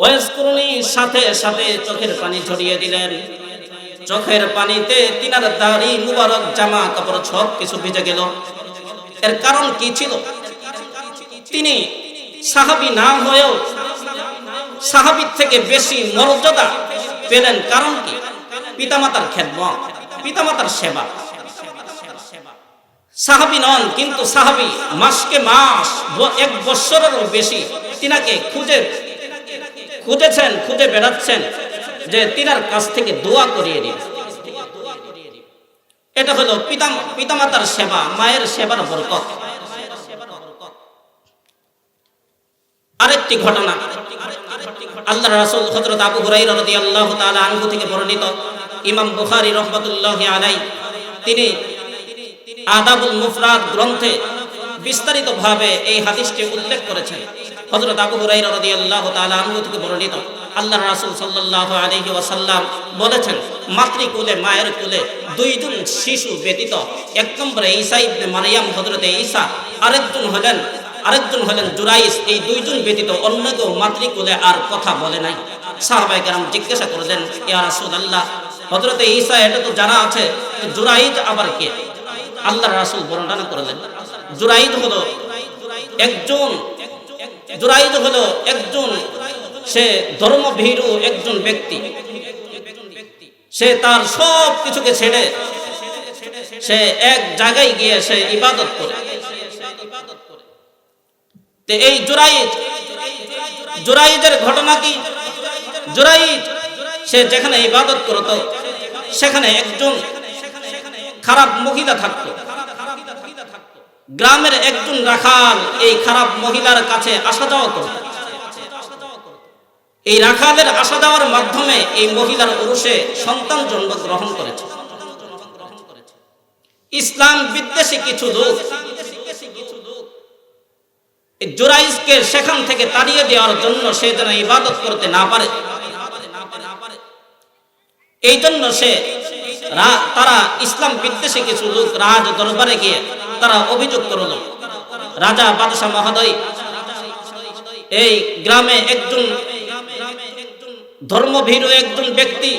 ওয়েসকুরুনি সাথে সাথে চোখের পানি ঝরিয়ে দিলেন। চোখের পানিতে তিনার দাড়ি মুবারক, জামা, কাপড় সব কিছু ভিজে গেল। এর কারণ কি ছিল? তিনি সাহাবি না হয়েও সাহাবির থেকে বেশি মর্যাদা পেলেন কারণ কি? পিতামাতার খেদমত, পিতামাতার সেবা। সাহাবি নন, কিন্তু সাহাবি মাসকে মাস এক বৎসরেরও বেশি তিনাকে খুঁজে খুঁজেছেন, খুঁজে বেড়াচ্ছেন যে তিনার কাছ থেকে দোয়া করিয়ে দিন এটা হলো পিতা পিতামাতার সেবা, মায়ের সেবার বরকত। আরেকটি ঘটনা আল্লাহ রাসূল হযরত আবু হুরায়রা রাদিয়াল্লাহু তাআলা আনহু থেকে বর্ণিত। ইমাম বুখারী রাহমাতুল্লাহি আলাই তিনি আদাবুল মুফরাদ গ্রন্থে বিস্তারিতভাবে এই হাদিসটি উল্লেখ করেছেন। হযরত আবু হুরায়রা রাদিয়াল্লাহু তাআলা আনহু থেকে বর্ণিত। আল্লাহ রাসূল সাল্লাল্লাহু আলাইহি ওয়াসাল্লাম বলেছেন, মাতৃকুলে, মায়ের কুলে দুইজন শিশু ব্যতীত এক নম্বরে ঈসা ইবনে মারইয়াম হযরতে ঈসা, আরেকজন হলেন আরেকজন হলেন জুরাইস এই দুইজন ব্যতীত অন্য কেউ মাতৃকুলে আর কথা বলে নাই। সাহাবাই কেরাম জিজ্ঞাসা করলেন, ইয়া রাসূলুল্লাহ, হযরতে ঈসা, এটা তো জানা আছে জুরাইজ আবার কে? আল্লাহ রাসূল বর্ণনা করলেন। জুরাইজ হলো একজন জুরাইজ হলো একজন, সে ধর্মভীরু একজন ব্যক্তি। সে তার সব কিছুকে ছেড়ে, সে এক জায়গায় গিয়ে সে ইবাদত করে। তো এই জুরাইজ জুরাইজের ঘটনা কি? জুরাইজ সে যেখানে ইবাদত করত, সেখানে একজন খারাপ মহিলা থাকতো। গ্রামের একজন রাখাল এই খারাপ মহিলার কাছে আসা যাওয়া করত। এই রাখালের আসা যাওয়ার মাধ্যমে এই মহিলার পুরুষে সন্তান জন্ম গ্রহণ করেছে। ইসলাম বিদ্বেষী কিছু লোক জোরাইজকে সেখান থেকে তাড়িয়ে দেওয়ার জন্য সে যেন ইবাদত করতে না পারে। এই জন্য সে তারা ইসলাম বিদ্বেষী কিছু লোক রাজ দরবারে গিয়ে তারা অভিযোগ করল রাজা বাদশাহ মহোদয়, এই গ্রামে একজন ধর্মভীরু একজন ব্যক্তি,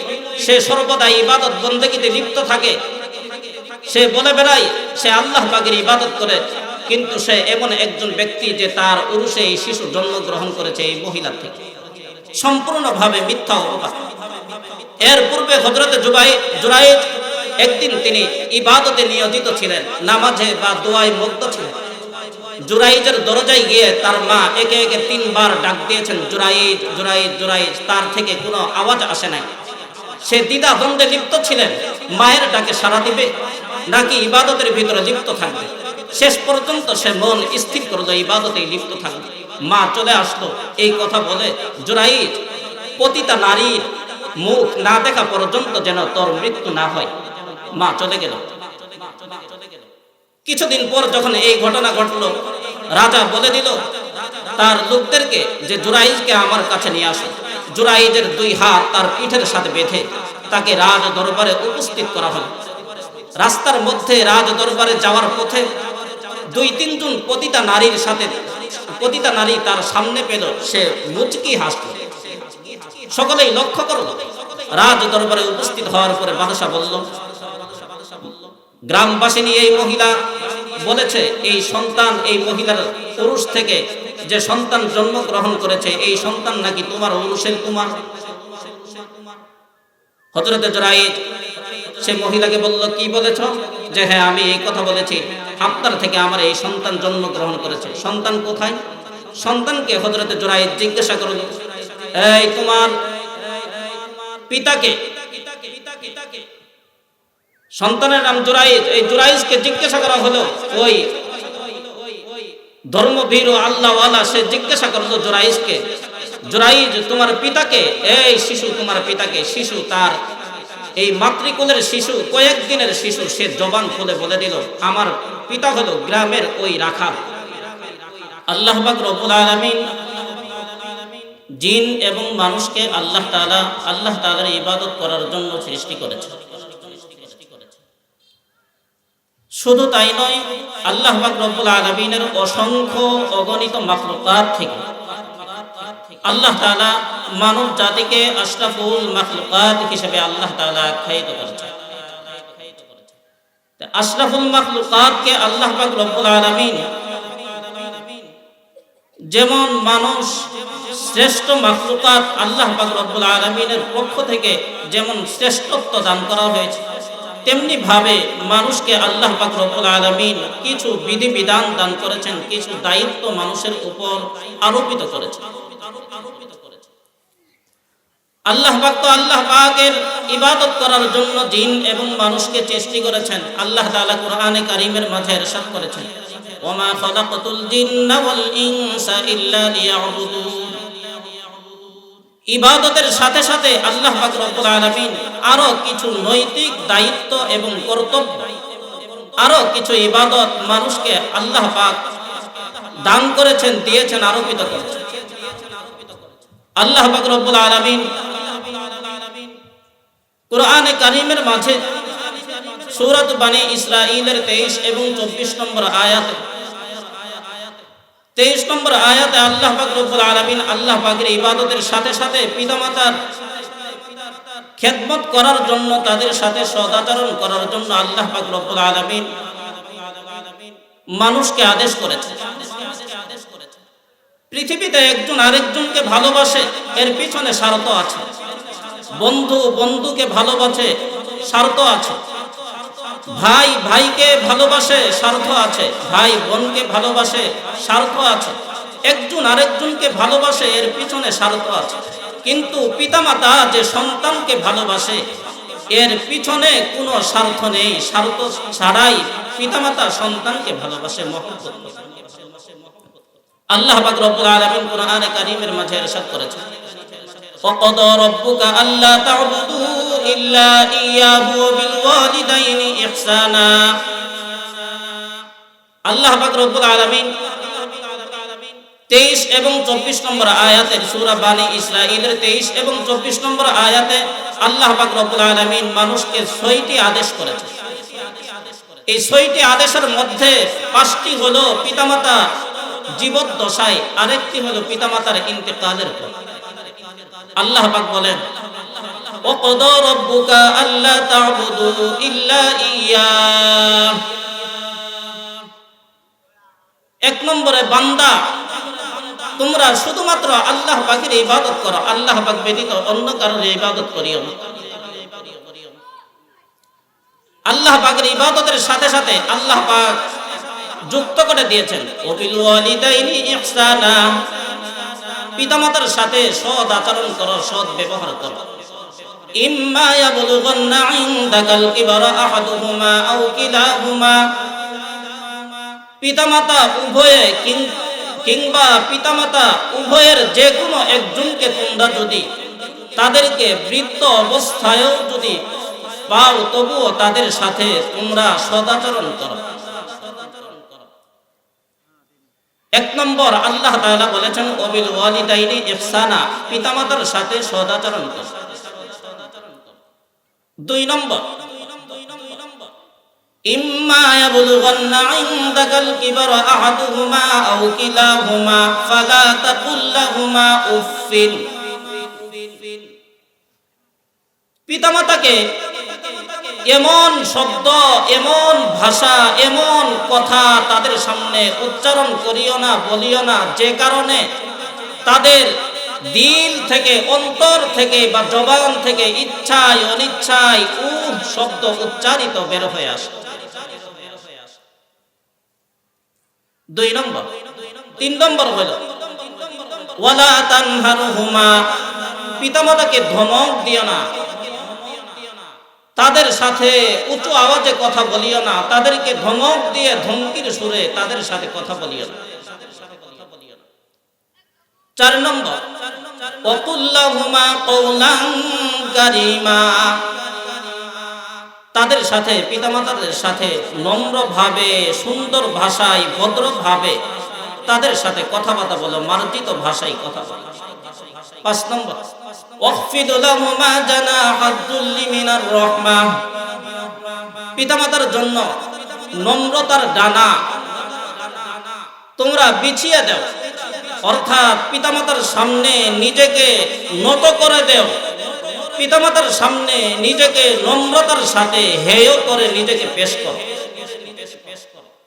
সে সর্বদা ইবাদত বন্দেগীতে লিপ্ত থাকে। সে বলে বেড়ায়, সে আল্লাহ পাকের ইবাদত করে, কিন্তু সে এমন একজন ব্যক্তি যে তার উরুষে এই শিশু জন্মগ্রহণ করেছে এই মহিলার থেকে। সম্পূর্ণভাবে মিথ্যা অপবাদ এর পূর্বে হজরতে জুবাই জুরাইদ একদিন তিনি ইবাদতে নিয়োজিত ছিলেন, নামাজে বা দোয়ায় মুক্ত ছিলেন। জুরাইজের দরজায় গিয়ে তার মা একে একে তিনবার ডাক দিয়েছেন জুরাইজ জুরাইজ জুরাইজ তার থেকে কোনো আওয়াজ আসে নাই। সে দ্বিধা দ্বন্দ্বে লিপ্ত ছিলেন, মায়ের ডাকে সাড়া দিবে নাকি ইবাদতের ভিতরে লিপ্ত থাকবে? শেষ পর্যন্ত সে মন স্থির করল ইবাদতে লিপ্ত থাকবে মা চলে আসলো, এই কথা বলে জুরাইজ পতিতা নারীর মুখ না দেখা পর্যন্ত যেন তোর মৃত্যু না হয়। মা চলে গেল। কিছুদিন পর যখন এই ঘটনা ঘটলো, রাজা বলে দিল, তার লোকদেরকে যে জুরাইজকে আমার কাছে নিয়ে আসো। জুরাইজের দুই হাত তার পিঠের সাথে বেঁধে তাকে রাজ দরবারে উপস্থিত করা হলো। রাস্তার মধ্যে রাজ দরবারে যাওয়ার পথে দুই তিনজন পতিতা নারীর সাথে, পতিতা নারী তার সামনে পেল, সে মুচকি হাসল। সকলেই লক্ষ্য করল রাজ দরবারে উপস্থিত হওয়ার পরে বাদশাহ বলল গ্রামবাসিনী এই মহিলা বলেছে, এই সন্তান, এই মহিলার পুরুষ থেকে যে সন্তান জন্মগ্রহণ করেছে, এই সন্তান নাকি তোমার পুরুষের কুমার হজরতে জরাই সে মহিলাকে বলল, কি বলেছ? যে হ্যাঁ আমি এই কথা বলেছি। আপনার থেকে আমার এই সন্তান জন্মগ্রহণ করেছে। সন্তান কোথায়? সন্তানকে হজরতে জোরাই জিজ্ঞাসা করল এই তোমার পিতাকে, সন্তানের নাম জুরাইজ এই জুরাইজকে জিজ্ঞাসা করা হলো, ওই ধর্মভীর আল্লাহওয়ালা, সে জিজ্ঞাসা করল জুরাইজকে জুরাইজ তোমার পিতাকে? এই শিশু তোমার পিতাকে, শিশু তার, এই মাতৃকুলের শিশু, কয়েকদিনের শিশু, সে জবান খুলে বলে দিল, আমার পিতা হলো গ্রামের ওই রাখাল। আল্লাহ পাক রব্বুল আলামিন জিন এবং মানুষকে আল্লাহ তাআলা, আল্লাহ তাআলার ইবাদত করার জন্য সৃষ্টি করেছে। শুধু তাই নয়, আল্লাহ রব্বুল আলামিনের অসংখ্য অগণিত মাখলুকাত থেকে আল্লাহ তালা মানব জাতিকে আশরাফুল মাখলুকাত হিসেবে আল্লাহ তালা আখ্যায়িত করেছে আশরাফুল মাখলুকাতকে আল্লাহ রব্বুল আলামিন যেমন মানুষ শ্রেষ্ঠ মাখলুকাত আল্লাহ পাক রব্বুল আলামিনের পক্ষ থেকে যেমন শ্রেষ্ঠত্ব দান করা হয়েছে, তেমনি ভাবে মানুষকে আল্লাহ পাক রব্বুল আলামিন কিছু বিধিবিধান দান করেছেন, কিছু দায়িত্ব মানুষের উপর আরোপিত করেছেন। আল্লাহ আল্লাহ ইবাদত করার জন্য জিন এবং মানুষকে সৃষ্টি করেছেন, আল্লাহ কোরআনে কারীমের মাঝে ইরশাদ করেছেন। খালাকাতুল জিন্না ওয়াল ইনসা ইল্লা লিয়াবুদুন। ইবাদতের সাথে সাথে আল্লাহ রব্বুল আলামিন আরও কিছু নৈতিক দায়িত্ব এবং কর্তব্য, আরও কিছু ইবাদত মানুষকে আল্লাহ পাক দান করেছেন, দিয়েছেন, আরোপিত করেছেন। আল্লাহ পাক রব্বুল আলামিন কোরআনে কারিমের মাঝে সূরাত বানি ইসরাঈলের 23 এবং 24 নম্বর আয়াতে 23 নম্বর আয়াতে আল্লাহ রব্বুল আলামিন আল্লাহ পাকের ইবাদতের সাথে সাথে পিতামাতার খেদমত করার জন্য, তাদের সাথে সদাচরণ করার জন্য আল্লাহ পাক আলামিন মানুষকে আদেশ করেছে পৃথিবীতে একজন আরেকজনকে ভালোবাসে, এর পিছনে স্বার্থ আছে। বন্ধু বন্ধুকে ভালোবাসে, স্বার্থ আছে। ভাই ভাইকে ভালোবাসে স্বার্থ আছে ভাই বোনকে ভালোবাসে স্বার্থ আছে একজন আরেকজনকে ভালোবাসে এর পিছনে স্বার্থ আছে কিন্তু পিতামাতা যে সন্তানকে ভালোবাসে এর পিছনে কোনো স্বার্থ নেই স্বার্থ ছাড়াই পিতামাতা সন্তানকে ভালোবাসে মহব্বত করে। আল্লাহ পাক রব্বুল আলামিন কোরআনে কারীমের মাঝে ইরশাদ করেছেন وقضى ربك ألا تعبدوا إلا إياه وبالوالدين إحسانا আল্লাহ পাক রব্বুল আলামিন 23 এবং 24 নম্বর আয়াতের সূরা বানি ইসরাঈলের 23 এবং 24 নম্বর আয়াতে আল্লাহ পাক রব্বুল আলামিন মানুষকে ছয়টি আদেশ করেছেন এই ছয়টি আদেশের মধ্যে পাঁচটি হলো পিতামাতা জীবদ্দশায় আরেকটি হলো পিতামাতার ইন্তেকালের পর আল্লাহ পাক বলেন وقضى ربك ألا تعبدوا إلا إياه এক নম্বরে বান্দা তোমরা শুধুমাত্র আল্লাহ পাকের ইবাদত করো আল্লাহ পাক ব্যতীত অন্য কারোর ইবাদত করিও না আল্লাহ পাকের ইবাদতের সাথে সাথে আল্লাহ পাক যুক্ত করে দিয়েছেন ওবিল ওয়ালিদাইনি ইহসানা পিতামাতার সাথে সৎ আচরণ করো সৎ ব্যবহার করো ইম্মা ইয়াবলুগান্না ইনদাকাল কিবারা আহাদুহুমা আও কিলাহুমা। পিতামাতা উভয়ে কিংবা পিতামাতা উভয়ের যে কোনো একজনকে তোমরা যদি তাদেরকে বৃত্ত অবস্থায়ও যদি পাও, তবুও তাদের সাথে তোমরা সদাচরণ করো। এক নম্বর আল্লাহ তাআলা বলেছেন অবিল ওয়ালিদাইনি ইহসানা। পিতামাতার সাথে সদাচরণ করো। দুই নম্বর। পিতামাতাকে এমন শব্দ, এমন ভাষা, এমন কথা তাদের সামনে উচ্চারণ করিও না, বলিও না, যে কারণে তাদের দিল থেকে, অন্তর থেকে বা জবান থেকে ইচ্ছায়, অনিচ্ছায় উহ শব্দ উচ্চারিত বের হয়ে আসে। দুই নম্বর। তিন নম্বর হলো, ওয়ালা তানহারুহুমা, পিতামাতাকে ধমক দিও না। তাদের সাথে উঁচু আওয়াজে কথা বলিও না। তাদেরকে ধমক দিয়ে ধমকির সুরে তাদের সাথে কথা বলিও না। চার নম্বর অকুল্লাহুমা কৌলাং কারিমা। তাদের সাথে, পিতামাতাদের সাথে নম্রভাবে, সুন্দর ভাষায়, ভদ্রভাবে তাদের সাথে কথাবার্তা বলো, মার্জিত ভাষায় কথা বলো। পাঁচ নম্বর ওয়াকফিদ লাহুমা জানাহাদ্দুল্লি মিনার রহমা। পিতামাতার জন্য নম্রতার ডানা তোমরা বিছিয়ে দাও। অর্থাৎ পিতামাতার সামনে নিজেকে নত করে দেও। পিতামাতার সামনে নিজেকে নম্রতার সাথে হেয় করে নিজেকে পেশ করো।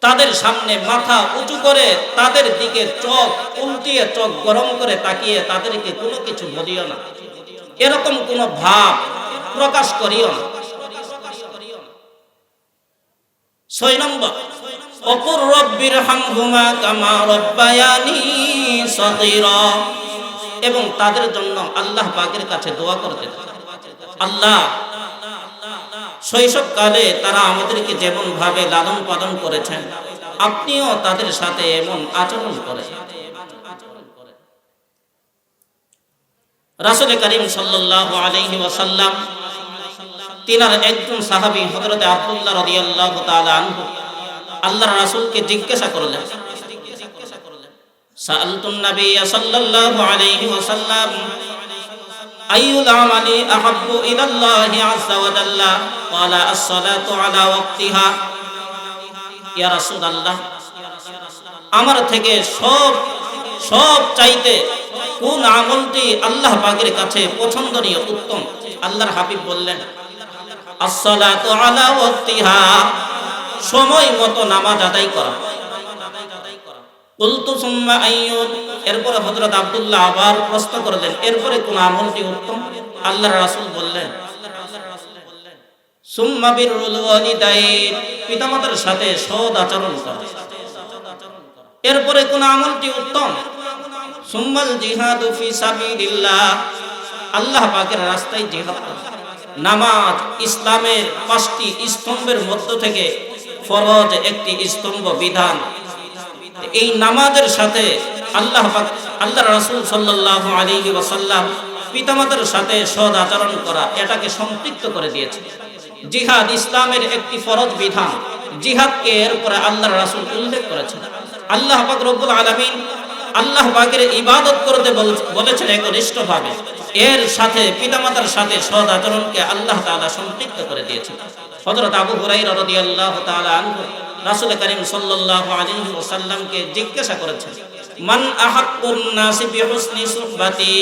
তাদের সামনে মাথা উঁচু করে তাদের দিকে চোখ উল্টিয়ে চোখ গরম করে তাকিয়ে তাদেরকে কোনো কিছু বলিও না। এরকম কোনো ভাব প্রকাশ করিও না। ছয় নম্বর অপুর রব্বির হামহুমা কামা রব্বায়ানি সগীরা এবং তাদের জন্য আল্লাহ পাকের কাছে দোয়া করতে। আল্লাহ, শৈশবকালে তারা আমাদেরকে যেমন ভাবে লালন পালন করেছেন, আপনিও তাদের সাথে এমন আচরণ করেন রাসুল করিম সাল্লাল্লাহু আলাইহি ওয়াসাল্লাম, তিনার একজন সাহাবী হযরত আব্দুল্লাহ রাদিয়াল্লাহু তাআলা আনহু আল্লাহর রাসুলকে জিজ্ঞাসা করলেন। সাআলতুন নবী সাল্লাল্লাহু আলাইহি ওয়াসাল্লাম, আইয়ুল আমালি আহাব্বু ইলাল্লাহি আযজা ওয়া জাল্লা? ক্বালা, আস-সালাতু আলা ওয়াক্তিহা। ইয়া রাসূলুল্লাহ, আমার থেকে সব সব চাইতে কোন আমলটি আল্লাহ পাকের কাছে পছন্দনীয়, উত্তম? আল্লাহর হাবিব বললেন, আসসালাতু আলা ওয়াক্তিহা। সময় মতো নামাজ আদায় করা। এরপরে হযরত আব্দুল্লাহ আবার প্রশ্ন করলেন, এরপরে কোন আমলটি উত্তম? আল্লাহর রাসূল বললেন, সুম্মা সাথে আচরণ করা। এরপরে কোন আমলটি উত্তম? সুম্মাল জিহাদু ফি সাবিলিল্লাহ, আল্লাহ পাকের রাস্তায় জিহাদ নামাজ ইসলামের পাঁচটি স্তম্ভের মধ্য থেকে ফরজ একটি স্তম্ভ বিধান। এই নামাজের সাথে আল্লাহ আল্লাহ রাসূল সাল্লাল্লাহু আলাইহি ওয়াসাল্লাম পিতামাতার সাথে সদ আচরণ করা, এটাকে সম্পৃক্ত করে দিয়েছে জিহাদ ইসলামের একটি ফরজ বিধান। জিহাদকে এরপরে আল্লাহ রাসূল উল্লেখ করেছেন। আল্লাহ পাক রব্বুল আলামিন আল্লাহ পাকের ইবাদত করতে বল- বলেছেন একনিষ্ঠভাবে। এর সাথে পিতামাতার সাথে সদ আচরণকে আল্লাহ তাআলা সম্পৃক্ত করে দিয়েছেন। হযরত আবু হুরায়রা রাদিয়াল্লাহু তাআলা আনহু রাসূল করিম সাল্লাল্লাহু আলাইহি ওয়াসাল্লামকে জিজ্ঞাসা করেছেন মান আহাক্কুন নাসি বিহুসনি সুহবাতি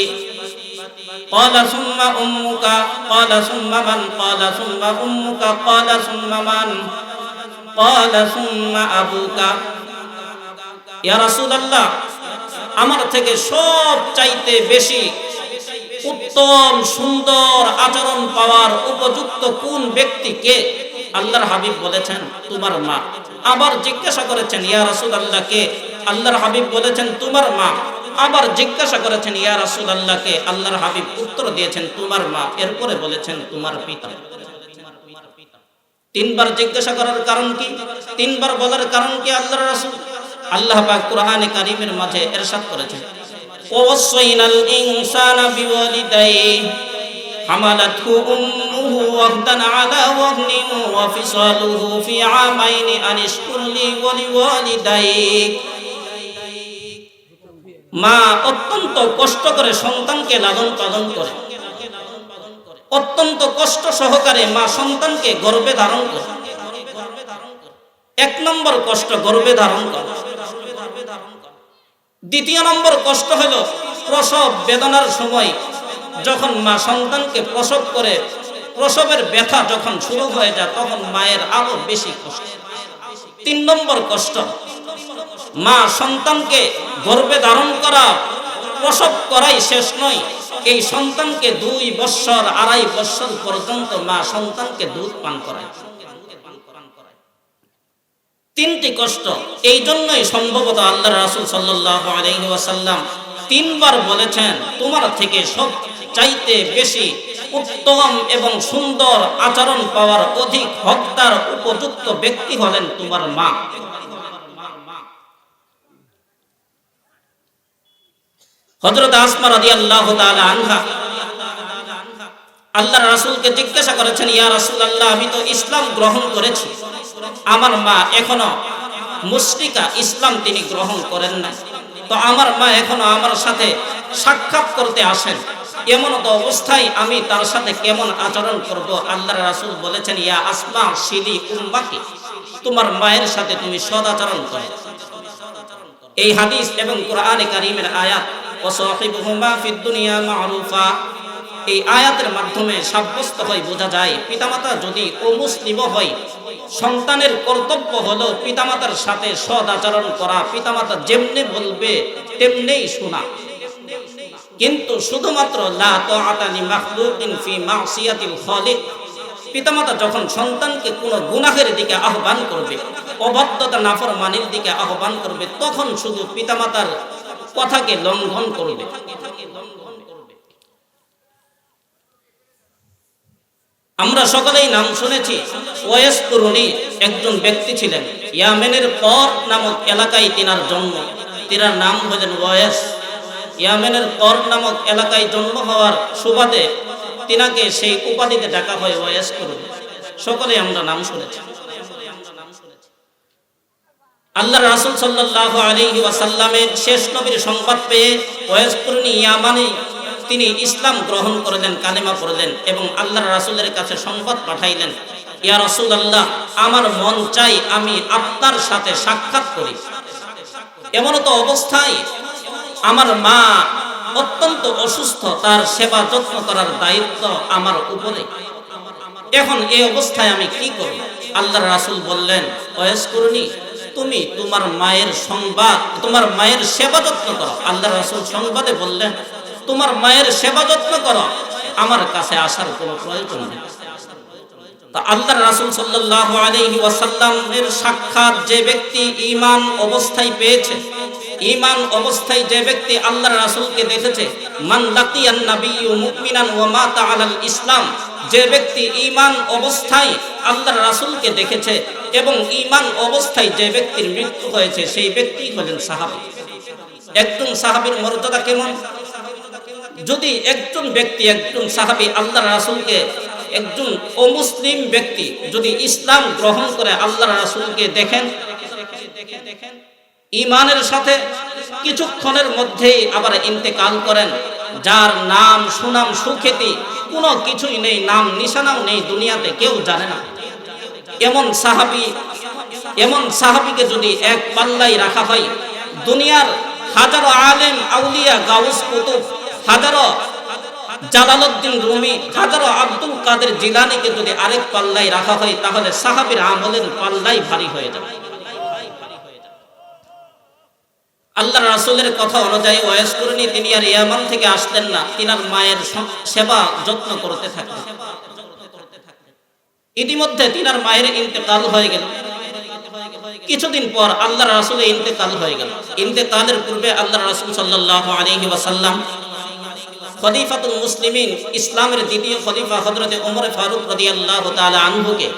قال ثم أمك قال ثم من قال ثم أمك قال ثم من قال ثم أبوك ইয়া রাসূলুল্লাহ আমার থেকে সব চাইতে বেশি উত্তম, সুন্দর আচরণ পাওয়ার উপযুক্ত কোন ব্যক্তি কে? আল্লাহর হাবিব বলেছেন, তোমার মা। আবার জিজ্ঞাসা করেছেন, ইয়া রাসূলুল্লাহ কে? আল্লাহর হাবিব বলেছেন, তোমার মা। আবার জিজ্ঞাসা করেছেন, ইয়া রাসূলুল্লাহকে আল্লাহর হাবিব উত্তর দিয়েছেন, তোমার মা। এরপরে বলেছেন, তোমার পিতা। তিনবার জিজ্ঞাসা করার কারণ কি? তিনবার বলার কারণ কি আল্লাহর রাসূল? আল্লাহ পাক কোরআনে কারীমের মাঝে ইরশাদ করেছেন। ইনসানা বিওয়ালিদাইহি হামালাতহু উম্মুহু ওয়াহদান আলা ওয়াহনিন ওয়া ফিসালুহু ফি আমাইনি আনিশকুর লি ওয়া লিওয়ালিদাইক মা অত্যন্ত কষ্ট করে সন্তানকে লালন পালন করে। অত্যন্ত কষ্ট সহকারে মা সন্তানকে গর্ভে ধারণ করে। এক নম্বর কষ্ট গর্ভে ধারণ করে। দ্বিতীয় নম্বর কষ্ট হলো প্রসব বেদনার সময়। যখন মা সন্তানকে প্রসব করে, প্রসবের ব্যথা যখন শুরু হয়ে যায়, তখন মায়ের আরও বেশি কষ্ট। তিন নম্বর কষ্ট, মা সন্তানকে গর্ভে ধারণ করা, প্রসব করাই শেষ নয়। এই সন্তানকে দুই বৎসর, আড়াই বৎসর পর্যন্ত মা সন্তানকে দুধ পান করায়। তিনটি কষ্ট। এই জন্যই সম্ভবত আল্লাহ রাসুল সাল্লাহ আলহিহাসাল্লাম তিনবার বলেছেন, তোমার থেকে সব চাইতে বেশি উত্তম এবং সুন্দর আচরণ পাওয়ার অধিক হকদার উপযুক্ত ব্যক্তি হলেন তোমার মা। হজরত আসমা রাদি আল্লাহ আনহা আল্লাহ রাসুলকে জিজ্ঞাসা করেছেন, ইয়া রাসুল আল্লাহ আমি তো ইসলাম গ্রহণ করেছি। আমার মা এখনও মুসলিকা ইসলাম তিনি গ্রহণ করেন না তো আমার মা এখনও আমার সাথে সাক্ষাৎ করতে আসেন। এমন তো অবস্থায় আমি তার সাথে কেমন আচরণ করব? আল্লাহ রাসুল বলেছেন, ইয়া আসমা শিলি উম্বাকি তোমার মায়ের সাথে তুমি সদাচরণ করো। এই হাদিস এবং কোরআনে কারিমের আয়াত ও সাহিবহুমা ফিদ দুনিয়া মারুফা। এই আয়াতের মাধ্যমে সাব্যস্ত হয়, বোঝা যায়, পিতামাতা যদি অমুসলিমও হয়, সন্তানের কর্তব্য হলো পিতামাতার সাথে সদ আচরণ করা, পিতামাতা যেমনি বলবে তেমনেই শোনা। কিন্তু শুধুমাত্র লা তাআতালি মাখলুকিন ফি মাসিয়াতিল খালিক, পিতামাতা যখন সন্তানকে কোনো গুনাহের দিকে আহ্বান করবে, অবাধ্যতা নাফরমানির দিকে আহ্বান করবে, তখন শুধু পিতামাতার কথাকে লঙ্ঘন করবে। আমরা সকলেই নাম শুনেছি ওয়েস তরুণী একজন ব্যক্তি ছিলেন। ইয়ামেনের পর নামক এলাকায় তিনার জন্ম, তিনার নাম হলেন ওয়েস ইয়ামেনের পর নামক এলাকায় জন্ম হওয়ার সুবাদে তিনাকে সেই উপাধিতে ডাকা হয় ওয়েস তরুণী সকলে আমরা নাম শুনেছি। আল্লাহ রাসুল সাল্লাহ আলহি ওয়াসাল্লামের শেষ নবীর সংবাদ পেয়ে ওয়েস তরুণী ইয়ামানি তিনি ইসলাম গ্রহণ করলেন, কালেমা পড়লেন এবং আল্লাহ রাসুলের কাছে সংবাদ পাঠাইলেন। ইয়া রসুল আল্লাহ আমার মন চাই আমি আপনার সাথে সাক্ষাৎ করি। এমন তো অবস্থায় আমার মা অত্যন্ত অসুস্থ, তার সেবা যত্ন করার দায়িত্ব আমার উপরে। এখন এই অবস্থায় আমি কি করি আল্লাহ রাসুল বললেন করুনি, তুমি তোমার মায়ের সংবাদ, তোমার মায়ের সেবা যত্ন করো। আল্লাহ রাসুল সংবাদে বললেন তোমার মায়ের সেবা যত্ন করো, আমার কাছে আসার কোনো প্রয়োজন নেই। আল্লাহ রাসুল সাল্লাহ আলহি ওয়াসাল্লামের সাক্ষাৎ যে ব্যক্তি ইমান অবস্থায় পেয়েছে ইমান অবস্থায় যে ব্যক্তি আল্লাহ রাসুলকে দেখেছে, মান লাকিয়ান নাবিয়্যু মুমিনান ওয়া মাতা আলাল ইসলাম, যে ব্যক্তি ইমান অবস্থায় আল্লাহ রাসুলকে দেখেছে এবং ইমান অবস্থায় যে ব্যক্তির মৃত্যু হয়েছে, সেই ব্যক্তি হলেন সাহাবী। একজন সাহাবীর মর্যাদা কেমন? যদি একজন ব্যক্তি, একজন সাহাবি আল্লাহ রাসুলকে, একজন অমুসলিম ব্যক্তি যদি ইসলাম গ্রহণ করে আল্লাহ রাসুলকে দেখেন ইমানের সাথে কিছুক্ষণের মধ্যেই আবার ইন্তেকাল করেন, যার নাম, সুনাম, সুখ্যাতি কোনো কিছুই নেই, নাম, নিশানাও নেই দুনিয়াতে, কেউ জানে না। এমন সাহাবি, এমন সাহাবিকে যদি এক পাল্লাই রাখা হয়, দুনিয়ার হাজারো আলেম, আউলিয়া, গাউস কুতুব হাজারো জালালউদ্দিন রুমি, হাজারো আব্দুল কাদের জিলানিকে যদি আরেক পাল্লাই রাখা হয়, তাহলে সাহাবীর আমলের পাল্লাই ভারী হয়ে যাবে। আল্লাহ রাসূলের কথা অনুযায়ী ওয়াইস করুনি তিনি আর ইয়ামান থেকে আসতেন না। তিনার মায়ের সেবা যত্ন করতে থাকতেন। ইতিমধ্যে তিনার মায়ের ইন্তেকাল হয়ে গেল। কিছুদিন পর আল্লাহ রাসূলের ইন্তেকাল হয়ে গেল। ইন্তেকালের পূর্বে আল্লাহ রাসূল সাল্লাল্লাহু আলাইহি ওয়াসাল্লাম খলিফাতুল মুসলিমিন ইসলামের দ্বিতীয় খলিফা হযরতে ওমর ফারুক রাদিয়াল্লাহু তাআলা আনহুকে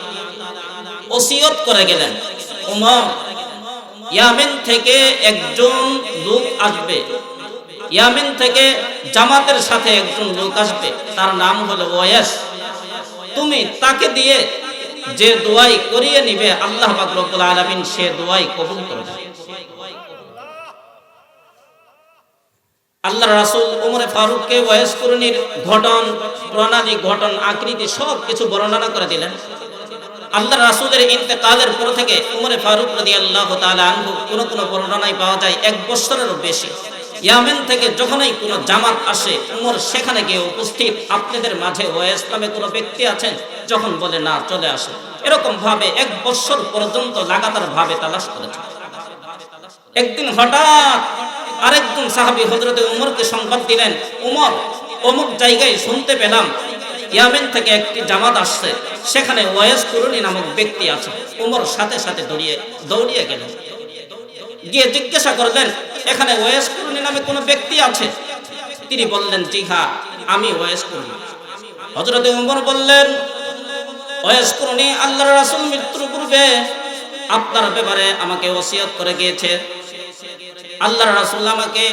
ওসিয়ত করে গেলেন, ওমর, ইয়ামেন থেকে একজন লোক আসবে। ইয়ামেন থেকে জামাতের সাথে একজন লোক আসবে। তার নাম হলো ওয়াস তুমি তাকে দিয়ে যে দোয়াই করিয়ে নিবে, আল্লাহ পাক রব্বুল আলামিন সে দোয়াই কবুল করবে আল্লাহ রাসূল ওমরে ফারুককে ওয়াইস করুনির ঘটন, প্রণালী, ঘটন, আকৃতি সব কিছু বর্ণনা করে দিলেন। আল্লাহ রাসূলের ইন্তেকালের পর থেকে উমরে ফারুক রাদিয়াল্লাহু তাআলা আনহু কোন কোন বর্ণনায় পাওয়া যায় এক বছরেরও বেশি। ইয়ামেন থেকে যখনই কোনো জামাত আসে, উমর সেখানে গিয়ে উপস্থিত। আপনাদের মাঝে ওয়াইস নামে কোনো ব্যক্তি আছেন? যখন বলে, না, চলে আসে এরকম ভাবে এক বছর পর্যন্ত লাগাতার ভাবে তালাশ করেছে একদিন হঠাৎ আরেকজন সাহাবী হজরতে উমরকে সংবাদ দিলেন, উমর, অমুক জায়গায় শুনতে পেলাম, ইয়ামেন থেকে একটি জামাত আসছে, সেখানে ওয়েস কুরুনি নামক ব্যক্তি আছে। উমর সাথে সাথে দৌড়িয়ে দৌড়িয়ে গেল। গিয়ে জিজ্ঞাসা করলেন, এখানে ওয়েস কুরুনি নামে কোনো ব্যক্তি আছে? তিনি বললেন, জি হ্যাঁ আমি ওয়াইস কুরুনি। হজরতে উমর বললেন ওয়াইস কুরুনি আল্লাহর রাসুল মৃত্যুর পূর্বে আপনার ব্যাপারে আমাকে ওসিয়ত করে গিয়েছে। আল্লাহর রাসূল আমাকে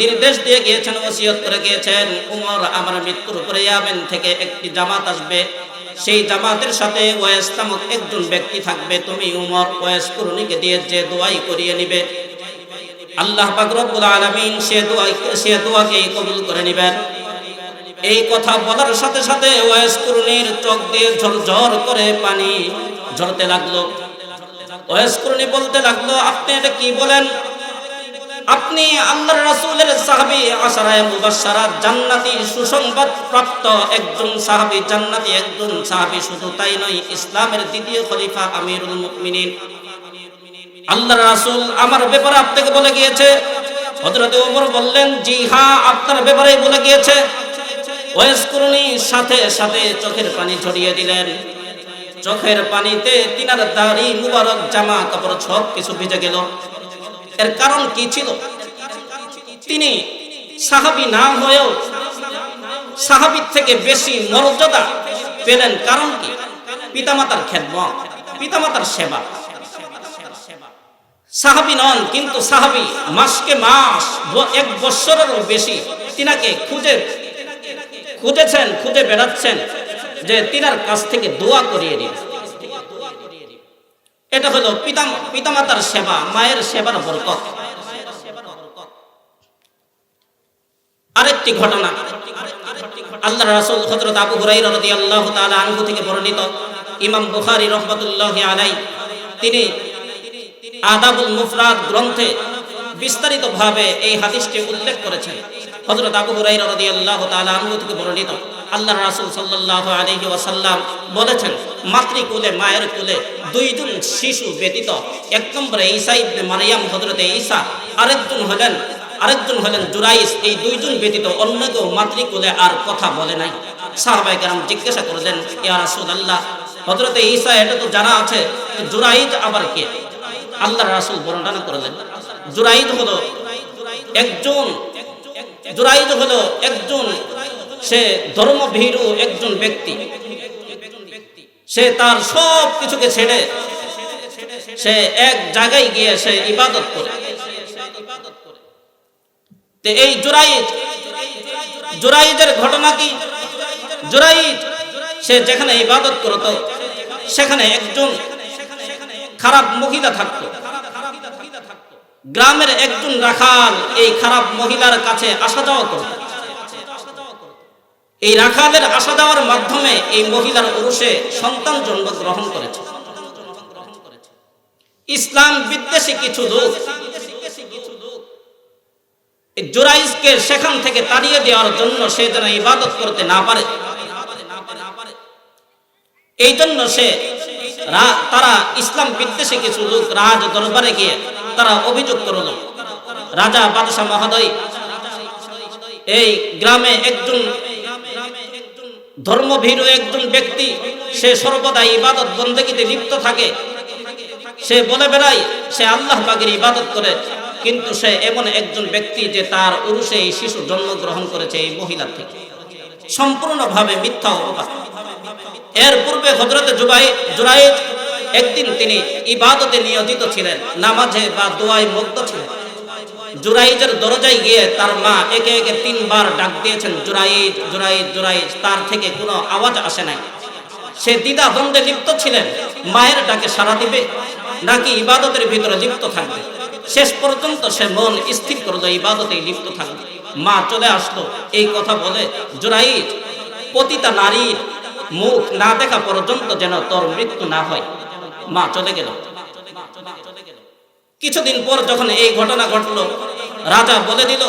নির্দেশ দিয়ে গিয়েছেন, ওসিয়ত করে গিয়েছেন, উমর আমার মৃত্যুর উপরে ইয়ামেন থেকে একটি জামাত আসবে। সেই জামাতের সাথে ওয়াইস নামক একজন ব্যক্তি থাকবে, তুমি উমর ওয়াইস কুরুনিকে দিয়ে যে দোয়াই করিয়ে নিবে। আল্লাহ পাক রব্বুল আলামিন সে দোয়া সে দোয়াকে কবুল করে নেবেন। এই কথা বলার সাথে সাথে ওয়াইস কুরুনির চোখ দিয়ে ঝরঝর করে পানি ঝরতে লাগল। ওয়াইস কুরুনি বলতে লাগল, আপনি এটা কি বলেন? আপনি আল্লাহর রাসূলের সাহাবী আশারায়ে মুবাশশারাত জান্নাতি সুসংবাদ প্রাপ্ত একজন সাহাবী, জান্নাতি একজন সাহাবী, শুধু তাই নয়, ইসলামের দ্বিতীয় খলিফা আমিরুল মুমিনিন। আল্লাহর রাসূল আমার ব্যাপারে আপনাকে বলে গিয়েছে। হযরত ওমর বললেন, জি হ্যাঁ আপনার ব্যাপারেই বলে গিয়েছে। ওয়াসকুরুনি সাথে সাথে চোখের পানি ঝরিয়ে দিলেন। চোখের পানিতে তিনার দাড়ি, মুবারক, জামা, কাপড় সব কিছু ভিজে গেল। এর কারণ কি ছিল? তিনি সাহাবি না হয়েও সাহাবির থেকে বেশি মর্যাদা পেলেন কারণ কি? পিতামাতার খেদমত, পিতামাতার সেবা। সাহাবি নন, কিন্তু সাহাবি মাসকে মাস এক বৎসরেরও বেশি তিনাকে খুঁজে খুঁজেছেন, খুঁজে বেড়াচ্ছেন। যে তিনার কাছ থেকে দোয়া করিয়ে দিন। এটা হলো পিতা পিতামাতার সেবা, মায়ের সেবার বরকত। আরেকটি ঘটনা আল্লাহ রাসূল হযরত আবু হুরায়রা রাদিয়াল্লাহু তাআলা আনহু থেকে বর্ণিত। ইমাম বুখারী রাহমাতুল্লাহি আলাই তিনি আদাবুল মুফরাদ গ্রন্থে বিস্তারিতভাবে এই হাদিসটি উল্লেখ করেছেন। হযরত আবু হুরায়রা রাদিয়াল্লাহু তাআলা আনহু থেকে বর্ণিত। আল্লাহর রাসূল সাল্লাল্লাহু আলাইহি ওয়াসাল্লাম বলেছেন মাতৃকুলে মায়ের কুলে দুইজন শিশু ব্যতীত এক নম্বরে ঈসা ইবনে মারইয়াম হযরতে ঈসা, আরেকজন হলেন আরেকজন হলেন জুরাইস এই দুইজন ব্যতীত অন্য কেউ মাতৃকুলে আর কথা বলে নাই। সাহাবাই কারাম জিজ্ঞাসা করলেন, ইয়া রাসূলুল্লাহ, হযরতে ঈসা, এটা তো জানা আছে জুরাইদ আবার কে? আল্লাহ রাসুল বর্ণনা করলেন জুরাইদ হলো একজন জুরাইদ হলো একজন সে ধর্মভীরু একজন ব্যক্তি। সে তার সব কিছুকে ছেড়ে সে এক জায়গায় গিয়ে সে ইবাদত করে। এই জুরাইদ, জুরাইদের ঘটনা কি? জুরাইদ, সে যেখানে ইবাদত করত, সেখানে একজন খারাপ মহিলা থাকতো। গ্রামের একজন রাখাল এই খারাপ মহিলার কাছে আসা যাওয়া করত। এই রাখালের আসা যাওয়ার মাধ্যমে এই মহিলার পুরুষে সন্তান জন্মগ্রহণ করেছে। ইসলাম বিদ্বেষী কিছু লোক জোরাইজকে সেখান থেকে তাড়িয়ে দেওয়ার জন্য সে যেন ইবাদত করতে না পারে। এই জন্য সে তারা ইসলাম বিদ্বেষী কিছু লোক রাজ দরবারে গিয়ে তারা অভিযোগ করল, রাজা বাদশাহ মহোদয়, এই গ্রামে একজন ধর্মভীরু একজন ব্যক্তি, সে সর্বদা ইবাদত বন্দেগীতে লিপ্ত থাকে। সে বলে বেড়ায়, সে আল্লাহ পাকের ইবাদত করে, কিন্তু সে এমন একজন ব্যক্তি যে তার উরুষে এই শিশু জন্মগ্রহণ করেছে এই মহিলার থেকে। সম্পূর্ণভাবে মিথ্যা অপবাদ এর পূর্বে হজরত জুবাই, জুরাইদ একদিন তিনি ইবাদতে নিয়োজিত ছিলেন, নামাজে বা দোয়ায় মুগ্ধ ছিলেন। জুরাইজের দরজায় গিয়ে তার মা একে একে তিনবার ডাক দিয়েছেন জুরাইদ জুরাইদ জুরাইদ তার থেকে কোনো আওয়াজ আসে নাই। সে দ্বিধা দ্বন্দ্বে লিপ্ত ছিলেন, মায়ের ডাকে সাড়া দিবে নাকি ইবাদতের ভিতরে লিপ্ত থাকবে? শেষ পর্যন্ত সে মন স্থির করল ইবাদতে লিপ্ত থাকবে মা চলে আসলো, এই কথা বলে, জুরাইজ, পতিতা নারীর মুখ না দেখা পর্যন্ত যেন তোর মৃত্যু না হয়। মা চলে গেল। কিছুদিন পর যখন এই ঘটনা ঘটলো, রাজা বলে দিল,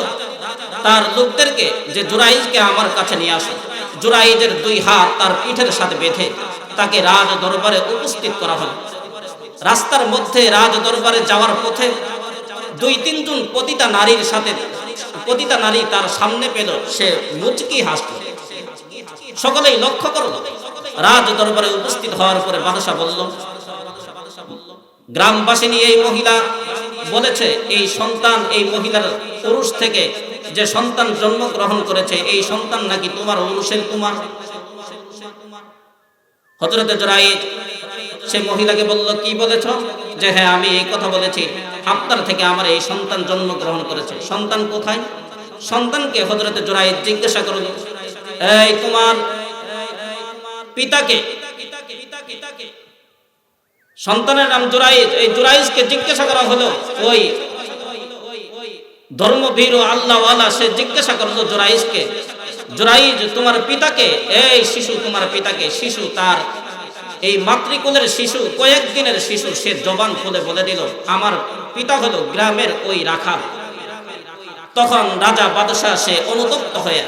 তার লোকদেরকে যে জুরাইজকে আমার কাছে নিয়ে আসো। জুরাইজের দুই হাত তার পিঠের সাথে বেঁধে তাকে রাজ দরবারে উপস্থিত করা হলো। রাস্তার মধ্যে রাজ দরবারে যাওয়ার পথে দুই তিনজন পতিতা নারীর সাথে, পতিতা নারী তার সামনে পেল, সে মুচকি হাসল। সকলেই লক্ষ্য করল। রাজ দরবারে উপস্থিত হওয়ার পরে বাদশা বলল গ্রামবাসিনী এই মহিলা বলেছে, এই সন্তান, এই মহিলার পুরুষ থেকে যে সন্তান জন্মগ্রহণ করেছে, এই সন্তান নাকি তোমার পুরুষের কুমার হজরতে জরাইদ সে মহিলাকে বলল, কি বলেছ? যে হ্যাঁ আমি এই কথা বলেছি। আপনার থেকে আমার এই সন্তান জন্মগ্রহণ করেছে। সন্তান কোথায়? সন্তানকে হজরতে জোরাইদ জিজ্ঞাসা করল, এই তোমার পিতাকে সন্তানের নাম জুরাইজ এই জুরাইজকে জিজ্ঞাসা করা হলো, ওই ধর্মভীর ও আল্লাহওয়ালা সে জিজ্ঞাসা করল জুরাইজকে জুরাইজ তোমার পিতাকে? এই শিশু, তোমার পিতাকে, শিশু তার। এই মাতৃকুলের শিশু, কয়েকদিনের শিশু সে জবান খুলে বলে দিল, আমার পিতা হলো গ্রামের ওই রাখা তখন রাজা বাদশাহ সে অনুতপ্ত হয়ে,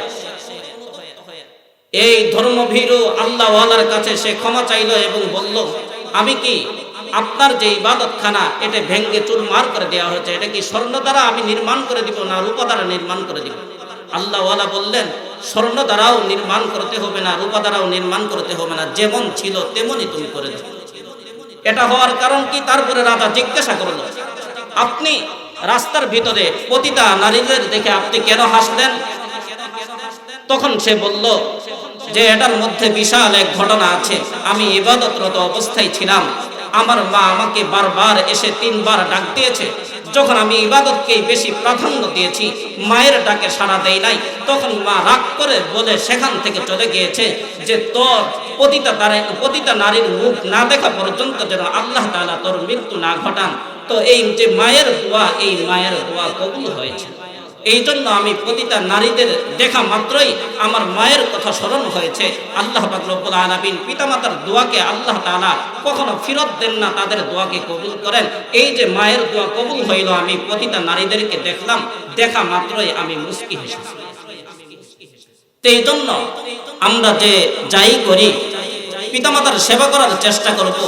এই ধর্মভীরু আল্লাহওয়ালার কাছে সে ক্ষমা চাইল এবং বলল, আমি কি আপনার যে ইবাদতখানা, এটা ভেঙ্গে চুরমার করে দেওয়া হয়েছে, এটা কি স্বর্ণ দ্বারা আমি নির্মাণ করে দিব না রূপা দ্বারা নির্মাণ করে দিব? আল্লাহওয়ালা বললেন, স্বর্ণ দ্বারাও নির্মাণ করতে হবে না, রূপা দ্বারাও নির্মাণ করতে হবে না, যেমন ছিল তেমনই তুমি করে দেবে এটা হওয়ার কারণ কি? তারপরে রাজা জিজ্ঞাসা করল, আপনি রাস্তার ভিতরে পতিতা নারীদের দেখে আপনি কেন হাসলেন? তখন সে বলল, যে এটার মধ্যে বিশাল এক ঘটনা আছে, আমি ইবাদতরত অবস্থায় ছিলাম আমার মা আমাকে বারবার এসে তিনবার ডাক দিয়েছে। যখন আমি ইবাদতকে বেশি প্রাধান্য দিয়েছি, মায়ের ডাকে সাড়া দেয় নাই, তখন মা রাগ করে বলে সেখান থেকে চলে গিয়েছে যে, তোর পতিতা তারে, পতিতা নারীর মুখ না দেখা পর্যন্ত যেন আল্লাহ তাআলা তোর মৃত্যু না ঘটান। তো এই যে মায়ের দোয়া, এই মায়ের দোয়া কবুল হয়েছে। এই জন্য আমি প্রতিটা নারীদের দেখা মাত্রই আমার মায়ের কথা স্মরণ হয়েছে। আল্লাহ আলামিন পিতামাতার দোয়াকে আল্লাহ তাআলা কখনো ফিরত দেন না, তাদের দোয়াকে কবুল করেন। এই যে মায়ের দোয়া কবুল হইল, আমি প্রতিটা নারীদেরকে দেখলাম, দেখা মাত্রই আমি মুস্কি হেসেছি এই জন্য আমরা যে যাই করি, পিতামাতার সেবা করার চেষ্টা করব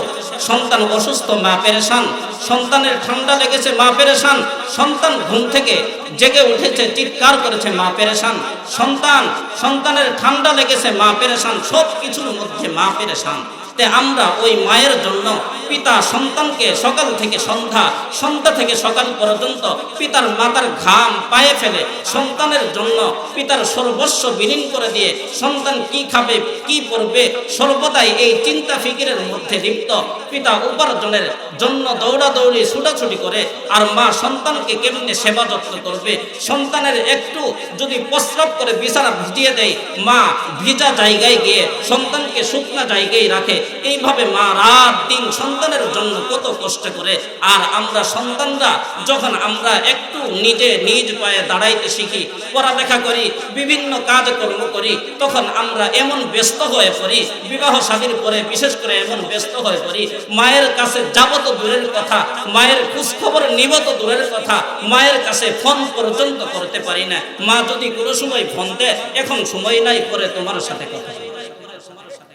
সন্তান অসুস্থ, মা পেরেশান। সন্তানের ঠান্ডা লেগেছে, মা পেরেশান। সন্তান ঘুম থেকে জেগে উঠেছে, চিৎকার করেছে, মা পেরেশান। সন্তান, সন্তানের ঠান্ডা লেগেছে, মা পেরেশান। সব কিছুর মধ্যে মা পেরেশান। তে আমরা ওই মায়ের জন্য পিতা সন্তানকে সকাল থেকে সন্ধ্যা সন্ধ্যা থেকে সকাল পর্যন্ত পিতার মাতার ঘাম পায়ে ফেলে সন্তানের জন্য পিতার সর্বস্ব বিলীন করে দিয়ে সন্তান কি খাবে, কি পড়বে, সর্বদাই এই চিন্তা ফিকিরের মধ্যে লিপ্ত। পিতা উপার্জনের জন্য দৌড়াদৌড়ি, ছুটাছুটি করে আর মা সন্তানকে কেমনে সেবা যত্ন করবে? সন্তানের একটু যদি প্রস্রাব করে বিছানা ভিজিয়ে দেয়, মা ভিজা জায়গায় গিয়ে সন্তানকে শুকনা জায়গায় রাখে। এইভাবে মা রাত দিন সন্তানের জন্য কত কষ্ট করে। আর আমরা সন্তানরা যখন আমরা একটু নিজে নিজ পায়ে দাঁড়াইতে শিখি, পড়ালেখা করি, বিভিন্ন কাজকর্ম করি, তখন আমরা এমন ব্যস্ত হয়ে পড়ি, বিবাহ শাদীর পরে বিশেষ করে এমন ব্যস্ত হয়ে পড়ি। মায়ের কাছে যাবত দূরের কথা, মায়ের খোঁজখবর নিবত দূরের কথা, মায়ের কাছে ফোন পর্যন্ত করতে পারি না। মা যদি কোনো সময় ফোন দেয়, এখন সময় নাই, পরে তোমার সাথে কথা।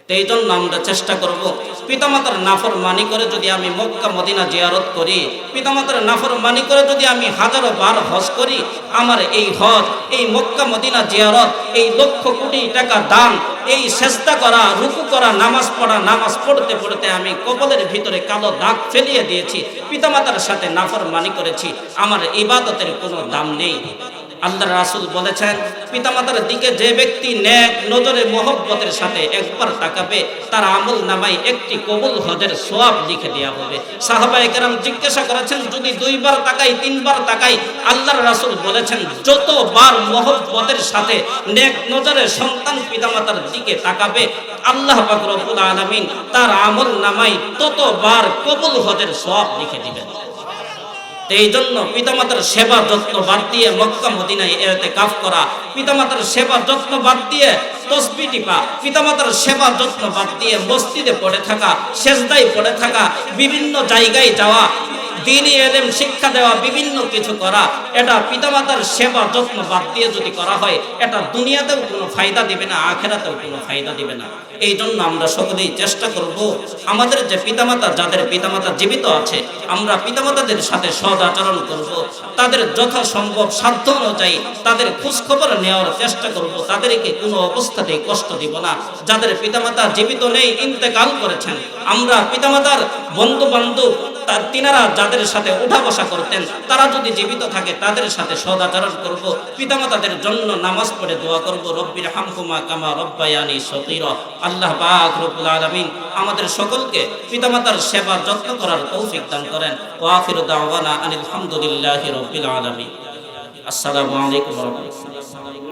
তো এই জন্য আমরা চেষ্টা করব। পিতামাতার নাফর মানি করে যদি আমি মক্কা, মদিনা জিয়ারত করি, পিতামাতার নাফর মানি করে যদি আমি হাজারো বার হজ করি, আমার এই হজ, এই মক্কা, মদিনা জিয়ারত, এই লক্ষ কোটি টাকা দান, এই চেষ্টা করা, রুকু করা, নামাজ পড়া, নামাজ পড়তে পড়তে আমি ভিতরে কালো দাগ ফেলিয়ে দিয়েছি। পিতামাতার সাথে নাফর মানি করেছি। আমার ইবাদতের কোনো দাম নেই। আল্লাহ রাসুল বলেছেন, পিতামাতার দিকে যে ব্যক্তি ন্যাক নজরে মহব্বতের সাথে একবার তাকাবে, তার আমল নামাই একটি কবুল হজের সোয়াব লিখে দেওয়া হবে। সাহাবা একরাম জিজ্ঞাসা করেছেন, যদি দুইবার তাকাই, তিনবার তাকাই, আল্লাহর রাসুল বলেছেন, যতবার মহব্বতের সাথে নেক নজরে সন্তান পিতামাতার দিকে তাকাবে, আল্লাহ পাক আলামিন তার আমল নামাই ততবার কবুল হজের সোয়াব লিখে দিবেন। এই জন্য পিতামাতার সেবা যত্ন বাদ দিয়ে মক্কা, মদিনায় এতে কাফ করা, পিতামাতার সেবা যত্ন বাদ দিয়ে তসবি টিপা, পিতামাতার সেবা যত্ন বাদ দিয়ে মসজিদে পড়ে থাকা, সেজদায় পড়ে থাকা, বিভিন্ন জায়গায় যাওয়া দিনই এলেম, শিক্ষা দেওয়া, বিভিন্ন কিছু করা, এটা পিতামাতার সেবা, যত্ন, বাদ দিয়ে যদি করা হয়, এটা দুনিয়াতেও কোনো ফায়দা দিবে না, আখেরাতেও কোনো ফায়দা দিবে না। এই জন্য আমরা সকলেই চেষ্টা করব, আমাদের যে পিতামাতা, যাদের পিতামাতা জীবিত আছে, আমরা পিতামাতাদের সাথে সদ আচরণ করব, তাদের যথাসম্ভব সাধ্য অনুযায়ী তাদের খোঁজখবর নেওয়ার চেষ্টা করব, তাদেরকে কোনো অবস্থাতেই কষ্ট দিব না। যাদের পিতামাতা জীবিত নেই, ইন্তেকাল করেছেন, আমরা পিতামাতার বন্ধু বান্ধব তার তিনারা যাদের সাথে উঠা বসা করতেন, তারা যদি জীবিত থাকে, তাদের সাথে সদাচরণ করব। পিতামাতাদের জন্য নামাজ পড়ে দোয়া করব। রব্বির হামকুমা কামা রব্বায়ানি সতীর আল্লাহ পাক রব্বুল আলামিন আমাদের সকলকে পিতামাতার সেবা যত্ন করার তৌফিক দান করেন। ওয়া আখিরু দাওয়ানা আনিল হামদুলিল্লাহি রব্বিল আলামিন। আসসালামু আলাইকুম ওয়া রাহমাতুল্লাহ।